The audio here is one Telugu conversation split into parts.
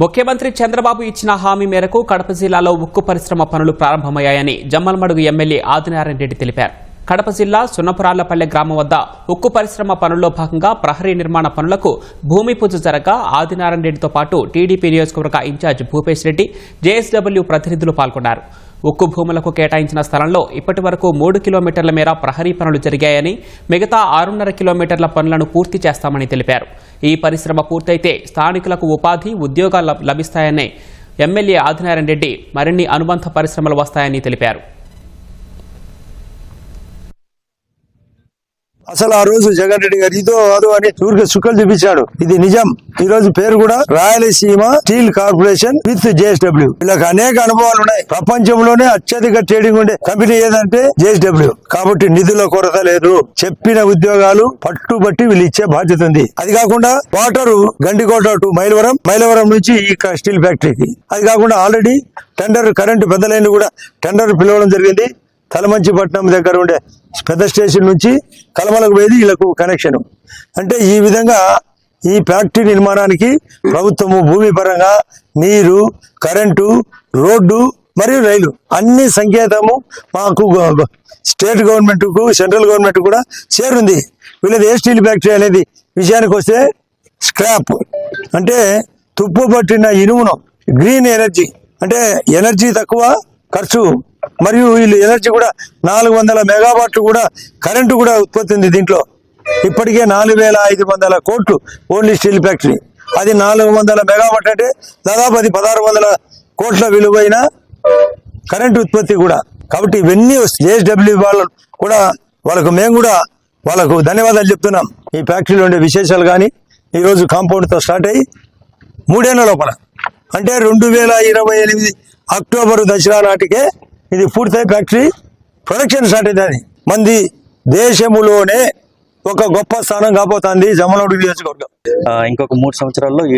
ముఖ్యమంత్రి చంద్రబాబు ఇచ్చిన హామీ మేరకు కడప జిల్లాలో ఉక్కు పరిశ్రమ పనులు ప్రారంభమయ్యాయని జమ్మలమడుగు ఎమ్మెల్యే ఆదినారాయణ రెడ్డి తెలిపారు. కడప జిల్లా సున్నపురాళ్ళపల్లె గ్రామం వద్ద ఉక్కు పరిశ్రమ పనుల్లో భాగంగా ప్రహరీ నిర్మాణ పనులకు భూమి పూజ జరగా ఆదినారాయణ రెడ్డితో పాటు టీడీపీ నియోజకవర్గ ఇన్ఛార్జ్ భూపేష్ రెడ్డి జేఎస్డబ్ల్యూ ప్రతినిధులు పాల్గొన్నారు. ఉక్కు భూములకు కేటాయించిన స్థలంలో ఇప్పటి వరకు మూడు కిలోమీటర్ల మేర ప్రహరీ పనులు జరిగాయని మిగతా ఆరున్నర కిలోమీటర్ల పనులను పూర్తి చేస్తామని తెలిపారు. ఈ పరిశ్రమ పూర్తయితే స్థానికులకు ఉపాధి ఉద్యోగాలు లభిస్తాయని ఎమ్మెల్యే ఆదినారాయణ రెడ్డి మరిన్ని అనుబంధ పరిశ్రమలు వస్తాయని తెలిపారు. అసలు ఆ రోజు జగన్ రెడ్డి గారు ఇదో అదో అని ఊరికి సుఖలు చూపించాడు. ఇది నిజం. ఈ రోజు పేరు కూడా Rayalaseema steel corporation with JSW. వీళ్ళకి అనేక అనుభవాలు ఉన్నాయి. ప్రపంచంలోనే అత్యధిక ట్రేడింగ్ ఉండే కంపెనీ ఏదంటే జేఎస్డబ్ల్యూ. కాబట్టి నిధుల కొరత లేదు. చెప్పిన ఉద్యోగాలు పట్టుబట్టి వీళ్ళు ఇచ్చే బాధ్యత ఉంది. అది కాకుండా వాటర్ గండికోట టు మైలవరం మైలవరం నుంచి ఈ స్టీల్ ఫ్యాక్టరీకి. అది కాకుండా ఆల్రెడీ టెండర్ కరెంటు పెద్ద లైన్లు కూడా టెండర్ పిలవడం జరిగింది. తలమంచిపట్నం దగ్గర ఉండే పెద్ద స్టేషన్ నుంచి కలమలకు పోయేది వీళ్ళకు కనెక్షన్ అంటే ఈ విధంగా ఈ ఫ్యాక్టరీ నిర్మాణానికి ప్రభుత్వము భూమి పరంగా నీరు కరెంటు రోడ్డు మరియు రైలు అన్ని సంకేతము మాకు స్టేట్ గవర్నమెంట్కు సెంట్రల్ గవర్నమెంట్ కూడా చేరుంది. వీళ్ళది ఏ స్టీల్ ఫ్యాక్టరీ అనేది? విషయానికి వస్తే స్క్రాప్. అంటే తుప్పు పట్టిన ఇనుమును గ్రీన్ ఎనర్జీ. అంటే ఎనర్జీ తక్కువ ఖర్చు. మరియు వీళ్ళు ఎనర్జీ కూడా నాలుగు వందల మెగావాట్లు కూడా కరెంటు కూడా ఉత్పత్తి ఉంది దీంట్లో. ఇప్పటికే నాలుగు వేల ఐదు వందల కోట్లు ఓన్లీ స్టీల్ ఫ్యాక్టరీ. అది నాలుగు వందల మెగావాట్ అంటే దాదాపు అది పదహారు వందల కోట్ల విలువైన కరెంటు ఉత్పత్తి కూడా. కాబట్టి ఇవన్నీ జేఎస్డబ్ల్యూ వాళ్ళు కూడా వాళ్ళకు మేము కూడా వాళ్ళకు ధన్యవాదాలు చెప్తున్నాం. ఈ ఫ్యాక్టరీలో ఉండే విశేషాలు కానీ ఈరోజు కాంపౌండ్తో స్టార్ట్ అయ్యి మూడేళ్ళ లోపల. అంటే రెండు వేల ఇరవై ఎనిమిది అక్టోబర్ దసరా నాటికే ఇది పూర్తయి ఫ్యాక్టరీ ప్రొడక్షన్ స్టార్ట్ అవుతుంది మంది దేశములోనే ఒక గొప్ప స్థానం కాబోతుంది జమ్మలమడుగు నియోజకవర్గం. ఇంకొక మూడు సంవత్సరాల్లో ఈ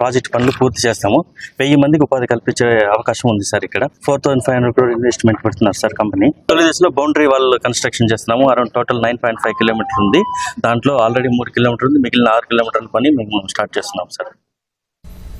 ప్రాజెక్ట్ పనులు పూర్తి చేస్తాము. వెయ్యి మందికి ఉపాధి కల్పించే అవకాశం ఉంది సార్ ఇక్కడ. Four thousand five hundred crore investment పెడుతున్నారు సార్ కంపెనీ. తొలి దశలో బౌండరీ వాల్ కన్స్ట్రక్షన్ చేస్తున్నాము. Around total nine point five kilometre ఉంది. దాంట్లో ఆల్రెడీ మూడు కిలోమీటర్ ఉంది. మిగిలిన ఆరు కిలోమీటర్ల పని మేము స్టార్ట్ చేస్తున్నాం సార్.